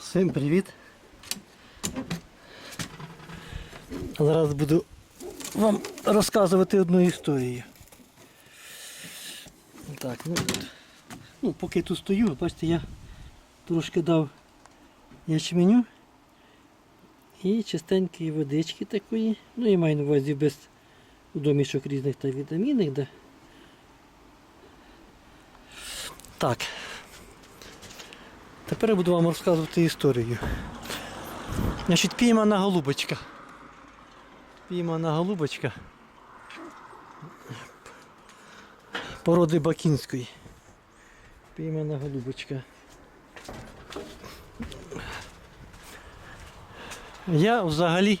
Всім привіт! Зараз буду вам розказувати одну історію. Так, ну, ну поки тут стою, бачите, я трошки дав ячменю і чистенької водички такої. Ну я маю на увазі без домішок різних та вітамінних. Да. Так. Тепер я буду вам розказувати історію. Значить, піймана голубочка. Піймана голубочка. Породи Бакінської. Піймана голубочка. Я взагалі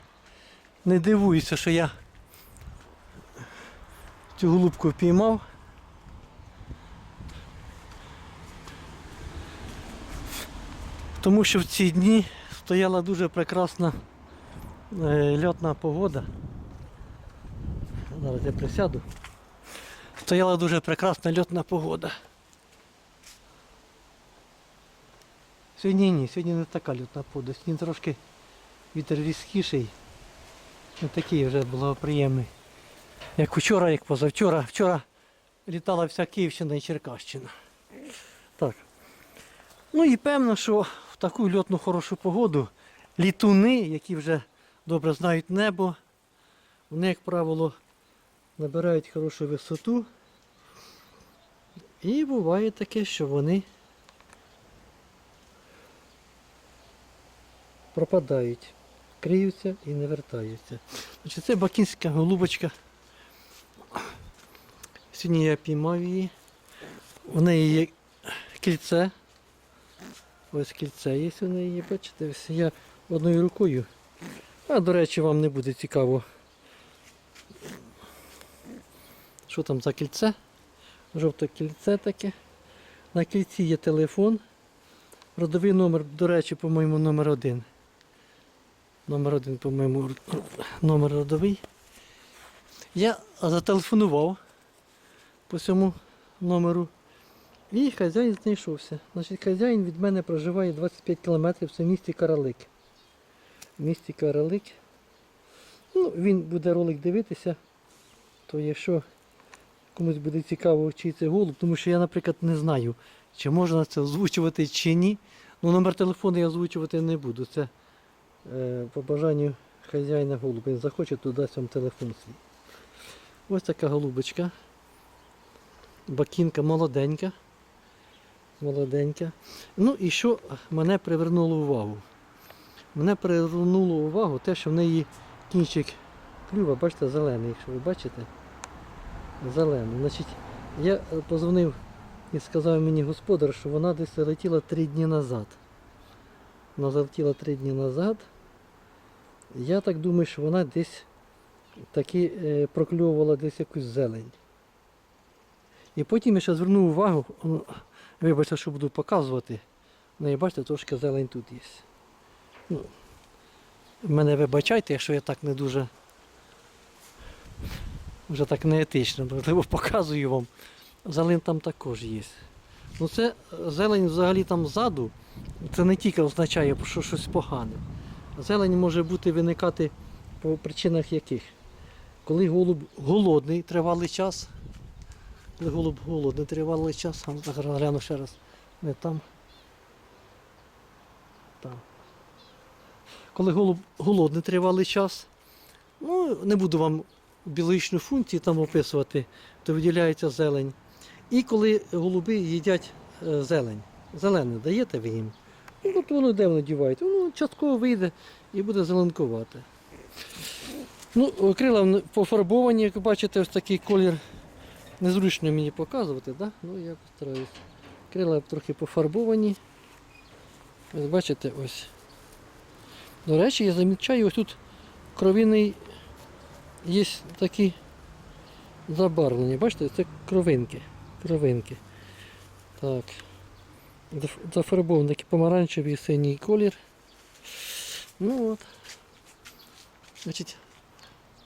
не дивуюся, що я цю голубку піймав. Тому що в ці дні стояла дуже прекрасна е, льотна погода. Зараз я присяду. Стояла дуже прекрасна льотна погода. Сьогодні ні, сьогодні не така льотна погода. Сьогодні трошки вітер різкіший. Не такий вже благоприємний. Як вчора, як позавчора. Вчора літала вся Київщина і Черкащина. Так. Ну і певно, що таку льотну хорошу погоду літуни, які вже добре знають небо, вони, як правило, набирають хорошу висоту. І буває таке, що вони пропадають, криються і не вертаються. Значить, Це бакінська голубочка. Сьогодні я піймав її. В неї є кільце. Ось кільце є у неї, бачите, ось я одною рукою. А до речі, вам не буде цікаво. Що там за кільце? Жовте кільце таке. На кільці є телефон. Родовий номер, до речі, по-моєму, номер один. Номер один, по-моєму, номер родовий. Я зателефонував по цьому номеру. І хазяїн знайшовся. Значить, хазяїн від мене проживає 25 кілометрів, це в місті Каралик. В місті Каралик. Ну, він буде ролик дивитися, то якщо комусь буде цікаво, чий це голуб, тому що я, наприклад, не знаю, чи можна це озвучувати, чи ні. Ну, номер телефону я озвучувати не буду. Це е, по бажанню хазяїна голуба. Він захоче, то дасть вам телефон свій. Ось така голубочка. Бакінка молоденька. Молоденька. Ну і що мене привернуло увагу? Мене привернуло увагу те, що в неї кінчик клюва, бачите, зелений, якщо ви бачите. Зелений. Значить, я позвонив і сказав мені господар, що вона десь залетіла три дні назад. Вона залетіла три дні назад. Я так думаю, що вона десь таки е, прокльовувала десь якусь зелень. І потім я ще звернув увагу, вибачте, що буду показувати. Ну і бачите, трошки зелень тут є. Ну, мене вибачайте, якщо я так не дуже вже так неетично, можливо, показую вам. Зелень там також є. Ну це зелень взагалі там ззаду, це не тільки означає, що щось погане. Зелень може бути виникати по причинах яких? Коли голуб голодний тривалий час, голуб голодний тривалий час, а ну, гляну ще раз. Не там. Там. Коли голуб голодний тривалий час, ну не буду вам біологічну функцію там описувати, то виділяється зелень. І коли голуби їдять е, зелень, зелене даєте ви їм, ну, от воно де воно дівається, воно частково вийде і буде зеленкувати. Ну, крила пофарбовані, як бачите, ось такий колір. Незручно мені показувати, да? ну я постараюсь. Крила трохи пофарбовані. Ось бачите, ось. До речі, я замічаю, ось тут кровіний є такі забарвлення. Бачите, це кровинки. Кровинки. Так. Зафарбований такий помаранчевий синій колір. Ну от. Значить,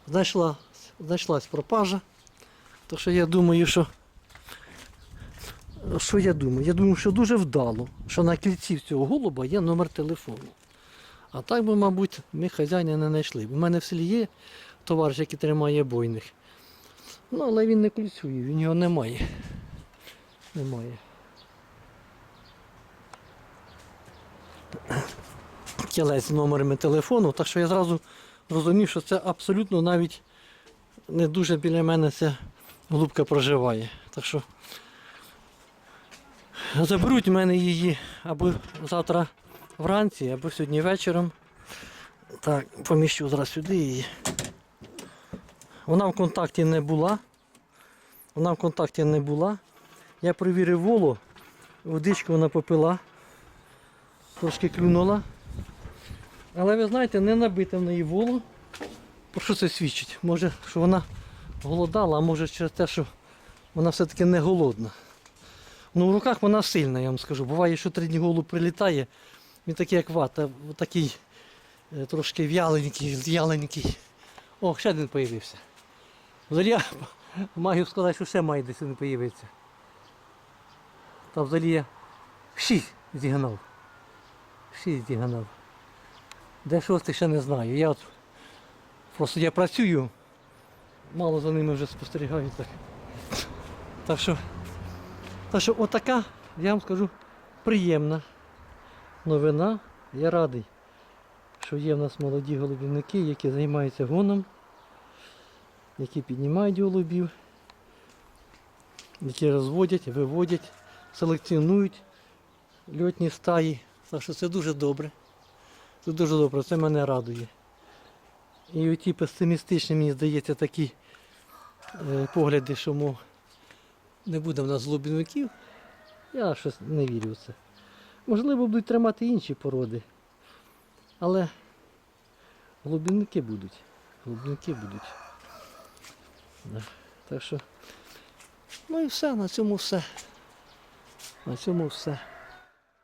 знайшла, знайшлась пропажа. То що я думаю, що що я думаю? Я думаю, що дуже вдало, що на кільці цього голуба є номер телефону. А так би, мабуть, ми хазяїна не знайшли. У мене в селі є товариш, який тримає бойних. Ну, але він не клюцює, він його немає. Немає. Кілець з номерами телефону, так що я зразу зрозумів, що це абсолютно навіть не дуже біля мене ця голубка проживає. Так що заберуть в мене її або завтра вранці, або сьогодні вечором. Так, поміщу зараз сюди її. Вона в контакті не була. Вона в контакті не була. Я провірив волу, водичку вона попила, трошки клюнула. Але ви знаєте, не набите в неї волу. Про що це свідчить? Може, що вона голодала, а може через те, що вона все-таки не голодна. Ну, в руках вона сильна, я вам скажу. Буває, що три дні голуб прилітає, він такий, як вата, такий е, трошки в'яленький, в'яленький. О, ще один появився. Взагалі я маю сказати, що ще має десь один появитися. Та взагалі я шість зігнав. Шість зігнав. Де шостий ще не знаю. Я от просто я працюю, мало за ними вже спостерігаю так. Так що, так що отака, я вам скажу, приємна новина. Я радий, що є в нас молоді голубівники, які займаються гоном, які піднімають голубів, які розводять, виводять, селекціонують льотні стаї. Так що це дуже добре. Це дуже добре, це мене радує. І оті песимістичні, мені здається, такі погляди, що мов, не буде в нас глибинників, я щось не вірю в це. Можливо, будуть тримати інші породи. Але глибинники будуть. Глибинники будуть. Да. Так що. Ну і все, на цьому все. На цьому все.